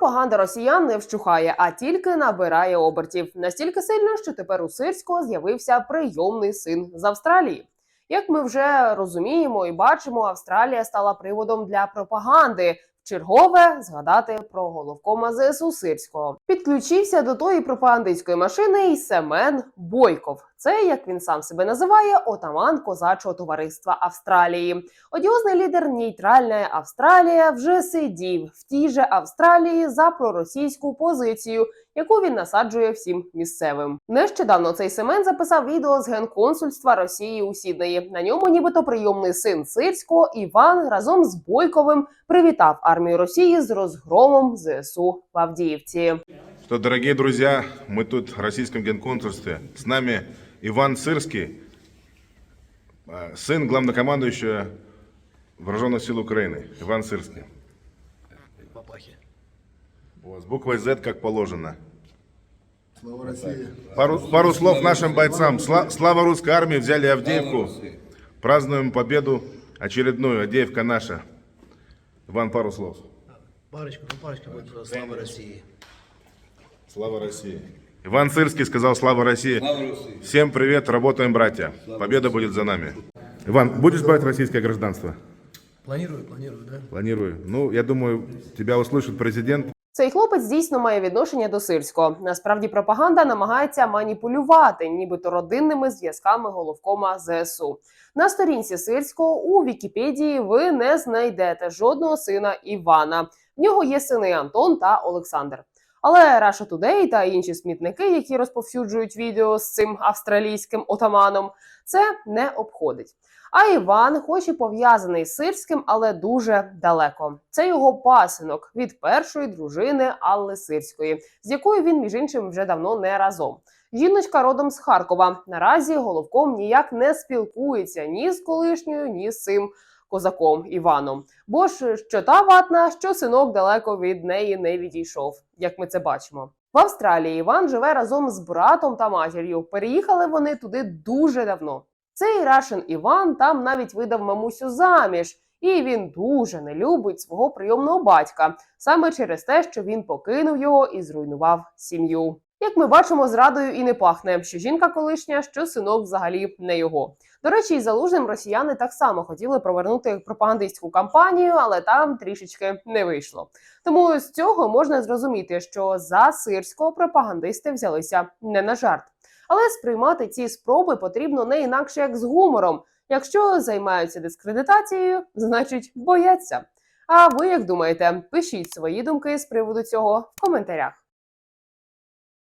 Пропаганда росіян не вщухає, а тільки набирає обертів настільки сильно, що тепер у Сирського з'явився прийомний син з Австралії. Як ми вже розуміємо і бачимо, Австралія стала приводом для пропаганди. Чергове згадати про головкома ЗСУ Сирського підключився до тої пропагандистської машини і Семен Бойков. Це як він сам себе називає, отаман козачого товариства Австралії. Одіозний лідер нейтральна Австралія вже сидів в тій же Австралії за проросійську позицію, яку він насаджує всім місцевим. Нещодавно цей Семен записав відео з генконсульства Росії у Сіднеї. На ньому, нібито прийомний син Сирського Іван разом з Бойковим привітав армію Росії з розгромом ЗСУ в Авдіївці. Что, дорогие друзья, мы тут в российском генконсульстве. С нами Иван Сырский, э, сын главнокомандующего Вооруженных сил Украины. Иван Сырский. Папахи. Вот, с буквой Z, как положено. Слава России. Пару, пару слов нашим бойцам. Сла- слава русской армии, взяли Авдеевку. Празднуем победу очередную. Авдеевка наша. Иван, пару слов. Парочку, ну парочка будет просто слава России. Слава России. Иван Сырский сказал «Слава России». Всем привет, работаем, братья. Победа будет за нами. Иван, будешь брать российское гражданство? Планирую, планирую, да? Планирую. Ну, я думаю, тебя услышит президент. Цей хлопець дійсно має відношення до сирського. Насправді пропаганда намагається маніпулювати, нібито родинними зв'язками головкома ЗСУ. На сторінці сирського у Вікіпедії ви не знайдете жодного сина Івана. В нього є сини Антон та Олександр. Але Russia Today та інші смітники, які розповсюджують відео з цим австралійським отаманом, це не обходить. А Іван, хоч і пов'язаний з Сирським, але дуже далеко. Це його пасинок від першої дружини Алли Сирської, з якою він, між іншим, вже давно не разом. Жіночка родом з Харкова. Наразі головком ніяк не спілкується ні з колишньою, ні з цим козаком Іваном. Бо ж що та ватна, що синок далеко від неї не відійшов, як ми це бачимо. В Австралії Іван живе разом з братом та матір'ю. Переїхали вони туди дуже давно. Цей Рашин Іван там навіть видав мамусю заміж, і він дуже не любить свого прийомного батька саме через те, що він покинув його і зруйнував сім'ю. Як ми бачимо, зрадою і не пахне, що жінка колишня, що синок взагалі не його. До речі, із залужним росіяни так само хотіли провернути пропагандистську кампанію, але там трішечки не вийшло. Тому з цього можна зрозуміти, що за сирського пропагандисти взялися не на жарт. Але сприймати ці спроби потрібно не інакше як з гумором. Якщо займаються дискредитацією, значить бояться. А ви як думаєте? Пишіть свої думки з приводу цього в коментарях.